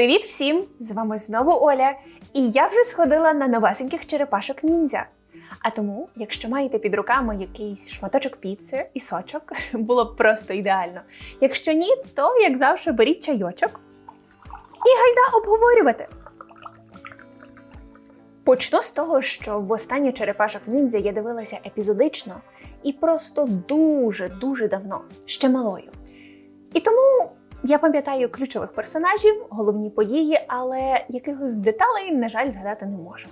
Привіт всім! З вами знову Оля. І я вже сходила на новесеньких черепашок ніндзя. А тому, якщо маєте під руками якийсь шматочок піци і сочок, було б просто ідеально. Якщо ні, то як завжди беріть чайочок і гайда обговорювати. Почну з того, що востаннє черепашок ніндзя я дивилася епізодично і просто дуже-дуже давно, ще малою. І тому я пам'ятаю ключових персонажів, головні події, але якихось деталей, на жаль, згадати не можу.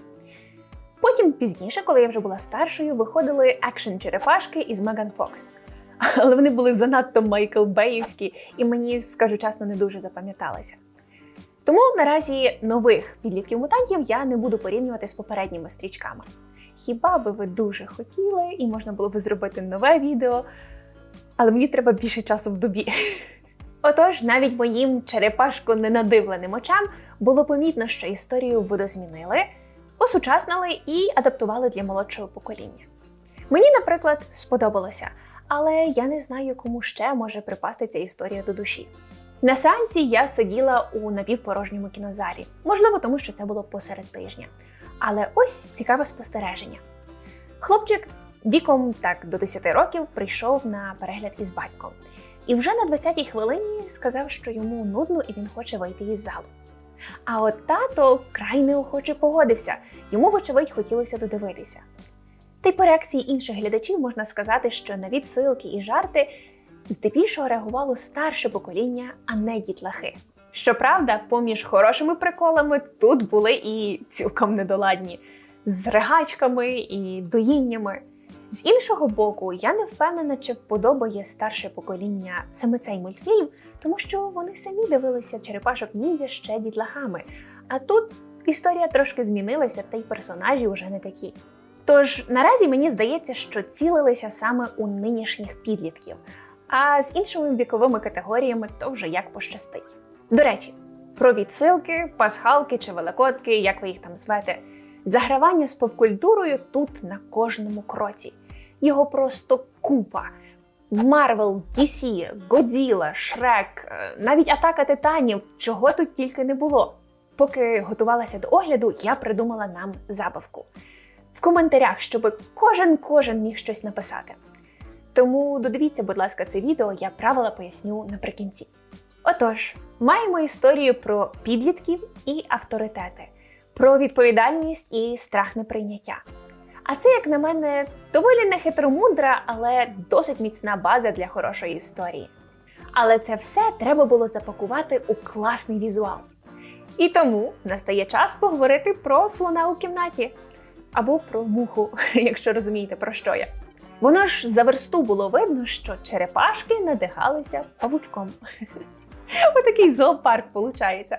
Потім пізніше, коли я вже була старшою, виходили екшн черепашки із Меган Фокс. Але вони були занадто Майкл Беївські, і мені, скажу чесно, не дуже запам'яталися. Тому наразі нових підлітків мутантів я не буду порівнювати з попередніми стрічками. Хіба би ви дуже хотіли, і можна було би зробити нове відео, але мені треба більше часу в добі. Отож, навіть моїм черепашко ненадивленим очам було помітно, що історію видозмінили, осучаснили і адаптували для молодшого покоління. Мені, наприклад, сподобалося, але я не знаю, кому ще може припасти ця історія до душі. На сеансі я сиділа у напівпорожньому кінозалі, можливо, тому що це було посеред тижня. Але ось цікаве спостереження. Хлопчик віком так до 10 років прийшов на перегляд із батьком. І вже на 20-й хвилині сказав, що йому нудно і він хоче вийти із залу. А от тато вкрай неохоче погодився, йому, вочевидь, хотілося додивитися. Та й по реакції інших глядачів можна сказати, що на відсилки і жарти здебільшого реагувало старше покоління, а не дітлахи. Щоправда, поміж хорошими приколами тут були і цілком недоладні з ригачками і доїннями. З іншого боку, я не впевнена, чи вподобає старше покоління саме цей мультфільм, тому що вони самі дивилися черепашок ніндзя ще дітлахами. А тут історія трошки змінилася, та й персонажі вже не такі. Тож наразі мені здається, що цілилися саме у нинішніх підлітків, а з іншими віковими категоріями то вже як пощастить. До речі, про відсилки, пасхалки чи великодки, як ви їх там звете. Загравання з попкультурою тут на кожному кроці. Його просто купа. Марвел, DC, Годзіла, Шрек, навіть атака титанів, чого тут тільки не було. Поки готувалася до огляду, я придумала нам забавку. В коментарях, щоб кожен кожен міг щось написати. Тому додивіться, будь ласка, це відео, я правила поясню наприкінці. Отож, маємо історію про підлітків і авторитети про відповідальність і страх неприйняття. А це, як на мене, доволі нехитромудра, але досить міцна база для хорошої історії. Але це все треба було запакувати у класний візуал. І тому настає час поговорити про слона у кімнаті або про муху, якщо розумієте, про що я. Воно ж за версту було видно, що черепашки надихалися павучком. Отакий зоопарк виходить.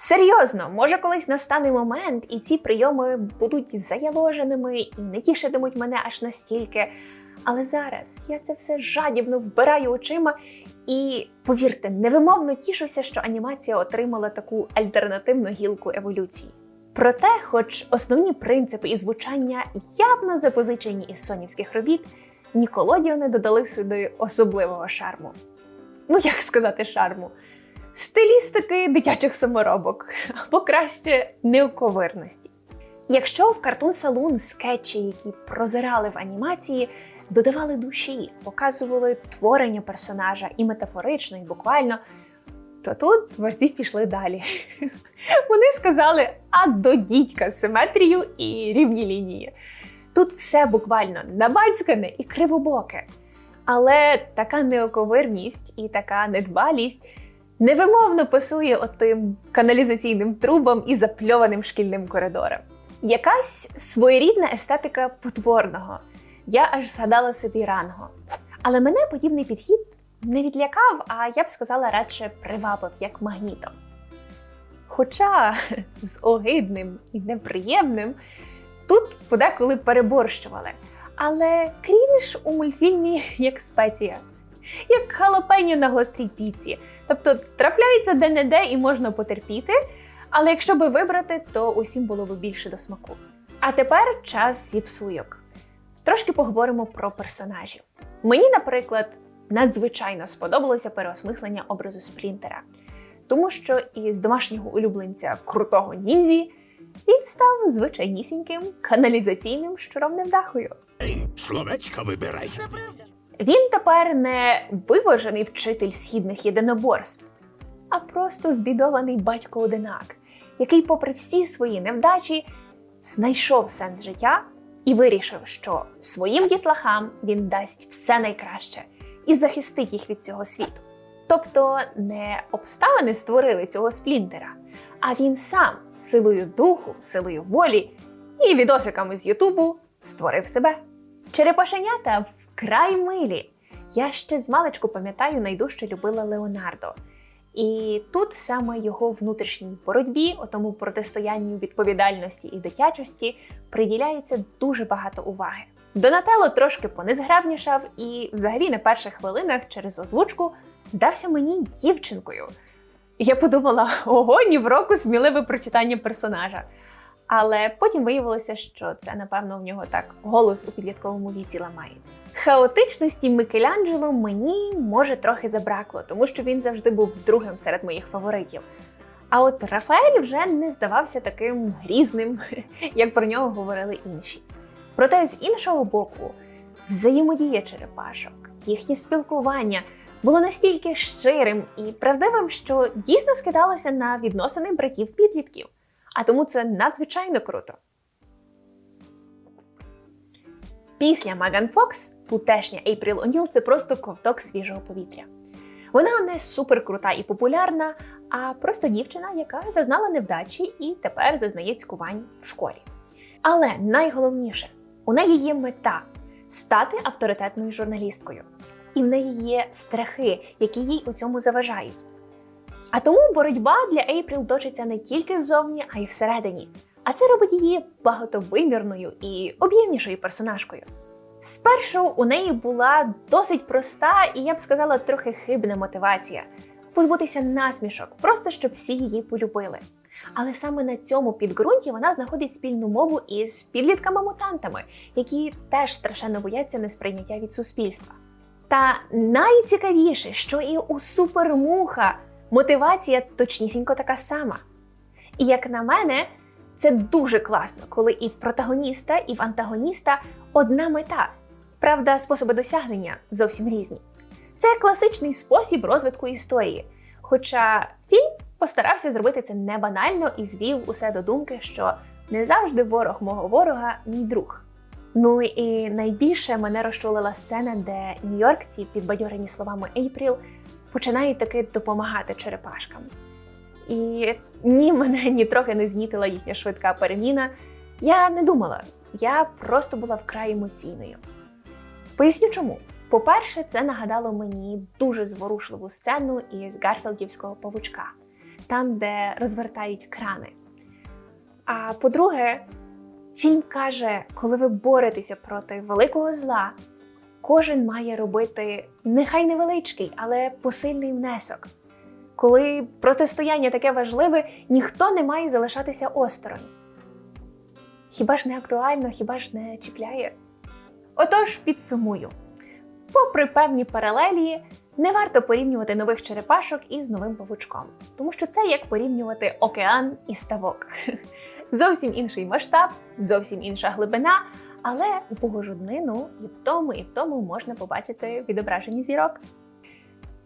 Серйозно, може колись настане момент, і ці прийоми будуть заяложеними і не тішитимуть мене аж настільки. Але зараз я це все жадібно вбираю очима і, повірте, невимовно тішуся, що анімація отримала таку альтернативну гілку еволюції. Проте, хоч основні принципи і звучання явно запозичені із сонівських робіт, Ніколодіони додали сюди особливого шарму. Ну як сказати шарму? Стилістики дитячих саморобок, або краще неоковирності. Якщо в картун салун скетчі, які прозирали в анімації, додавали душі, показували творення персонажа і метафорично, і буквально, то тут творці пішли далі. Вони сказали: а до дідька симетрію і рівні лінії. Тут все буквально набацькане і кривобоке. Але така неоковирність і така недбалість невимовно пасує отим каналізаційним трубам і запльованим шкільним коридорам. Якась своєрідна естетика потворного. Я аж згадала собі ранго. Але мене подібний підхід не відлякав, а я б сказала, радше привабив як магнітом. Хоча з огидним і неприємним тут подеколи переборщували. Але крінж у мультфільмі як спеція, як халапеньо на гострій піці. Тобто трапляється де-не-де і можна потерпіти, але якщо би вибрати, то усім було б більше до смаку. А тепер час зіпсуйок. Трошки поговоримо про персонажів. Мені, наприклад, надзвичайно сподобалося переосмислення образу Сплінтера. тому що із домашнього улюбленця крутого ніндзі він став звичайнісіньким каналізаційним щуром невдахою. Словечка вибирай. Він тепер не виважений вчитель східних єдиноборств, а просто збідований батько одинак, який, попри всі свої невдачі, знайшов сенс життя і вирішив, що своїм дітлахам він дасть все найкраще і захистить їх від цього світу. Тобто не обставини створили цього сплінтера, а він сам силою духу, силою волі і відосиками з Ютубу створив себе. Черепашенята вкрай милі. Я ще з маличку пам'ятаю, найдужче любила Леонардо. І тут саме його внутрішній боротьбі, отому протистоянню відповідальності і дитячості, приділяється дуже багато уваги. Донателло трошки понезграбнішав і, взагалі, на перших хвилинах через озвучку здався мені дівчинкою. Я подумала, ого, ні в року сміливе прочитання персонажа. Але потім виявилося, що це, напевно, в нього так голос у підлітковому віці ламається. Хаотичності Микеланджело мені може трохи забракло, тому що він завжди був другим серед моїх фаворитів. А от Рафаель вже не здавався таким грізним, як про нього говорили інші. Проте з іншого боку, взаємодія черепашок, їхнє спілкування було настільки щирим і правдивим, що дійсно скидалося на відносини братів-підлітків. А тому це надзвичайно круто. Після Маган Фокс тутешня Ейпріл О'Ніл – це просто ковток свіжого повітря. Вона не суперкрута і популярна, а просто дівчина, яка зазнала невдачі і тепер зазнає цькувань в школі. Але найголовніше, у неї є мета стати авторитетною журналісткою. І в неї є страхи, які їй у цьому заважають. А тому боротьба для Ейпріл точиться не тільки ззовні, а й всередині. А це робить її багатовимірною і об'ємнішою персонажкою. Спершу у неї була досить проста і я б сказала трохи хибна мотивація позбутися насмішок, просто щоб всі її полюбили. Але саме на цьому підґрунті вона знаходить спільну мову із підлітками-мутантами, які теж страшенно бояться несприйняття від суспільства. Та найцікавіше, що і у супермуха мотивація точнісінько така сама. І як на мене, це дуже класно, коли і в протагоніста, і в антагоніста одна мета. Правда, способи досягнення зовсім різні. Це класичний спосіб розвитку історії. Хоча фільм постарався зробити це не банально і звів усе до думки, що не завжди ворог мого ворога мій друг. Ну і найбільше мене розчулила сцена, де нью-йоркці, підбадьорені словами Ейпріл, починають таки допомагати черепашкам. І ні, мене ні трохи не знітила їхня швидка переміна. Я не думала, я просто була вкрай емоційною. Поясню чому. По-перше, це нагадало мені дуже зворушливу сцену із Гарфілдівського павучка, там, де розвертають крани. А по-друге, фільм каже, коли ви боретеся проти великого зла, кожен має робити нехай невеличкий, але посильний внесок. Коли протистояння таке важливе, ніхто не має залишатися осторонь. Хіба ж не актуально, хіба ж не чіпляє? Отож, підсумую. Попри певні паралелі, не варто порівнювати нових черепашок із новим павучком, тому що це як порівнювати океан і ставок. Зовсім інший масштаб, зовсім інша глибина, але у погожуднину і в тому, і в тому можна побачити відображені зірок.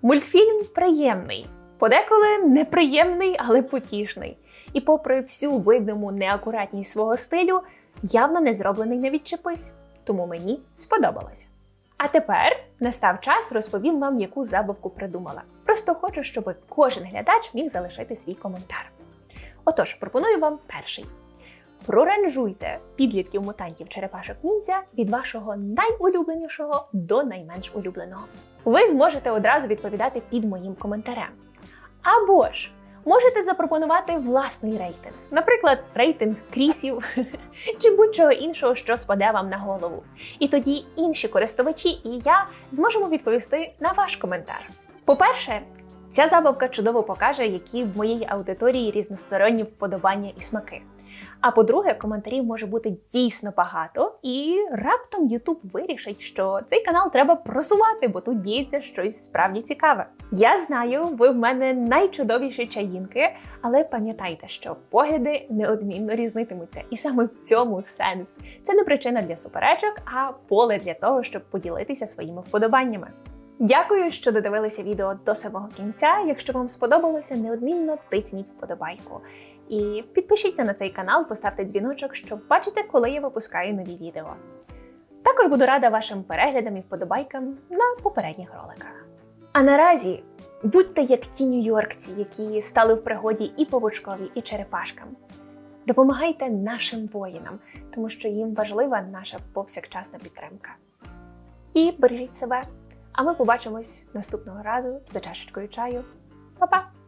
Мультфільм приємний, подеколи неприємний, але потішний. І, попри всю видиму неакуратність свого стилю, явно не зроблений на відчепись. Тому мені сподобалось. А тепер настав час розповім вам, яку забавку придумала. Просто хочу, щоб кожен глядач міг залишити свій коментар. Отож, пропоную вам перший. Проранжуйте підлітків мутантів черепашок ніндзя від вашого найулюбленішого до найменш улюбленого. Ви зможете одразу відповідати під моїм коментарем. Або ж можете запропонувати власний рейтинг, наприклад, рейтинг крісів чи будь-чого іншого, що спаде вам на голову. І тоді інші користувачі і я зможемо відповісти на ваш коментар. По-перше, ця забавка чудово покаже, які в моїй аудиторії різносторонні вподобання і смаки. А по-друге, коментарів може бути дійсно багато, і раптом YouTube вирішить, що цей канал треба просувати, бо тут діється щось справді цікаве. Я знаю, ви в мене найчудовіші чаїнки, але пам'ятайте, що погляди неодмінно різнитимуться, і саме в цьому сенс. Це не причина для суперечок, а поле для того, щоб поділитися своїми вподобаннями. Дякую, що додивилися відео до самого кінця. Якщо вам сподобалося, неодмінно тисніть вподобайку. І підпишіться на цей канал, поставте дзвіночок, щоб бачити, коли я випускаю нові відео. Також буду рада вашим переглядам і вподобайкам на попередніх роликах. А наразі будьте як ті нью-йоркці, які стали в пригоді і павучкові, і черепашкам. Допомагайте нашим воїнам, тому що їм важлива наша повсякчасна підтримка. І бережіть себе. А ми побачимось наступного разу за чашечкою чаю. Па-па!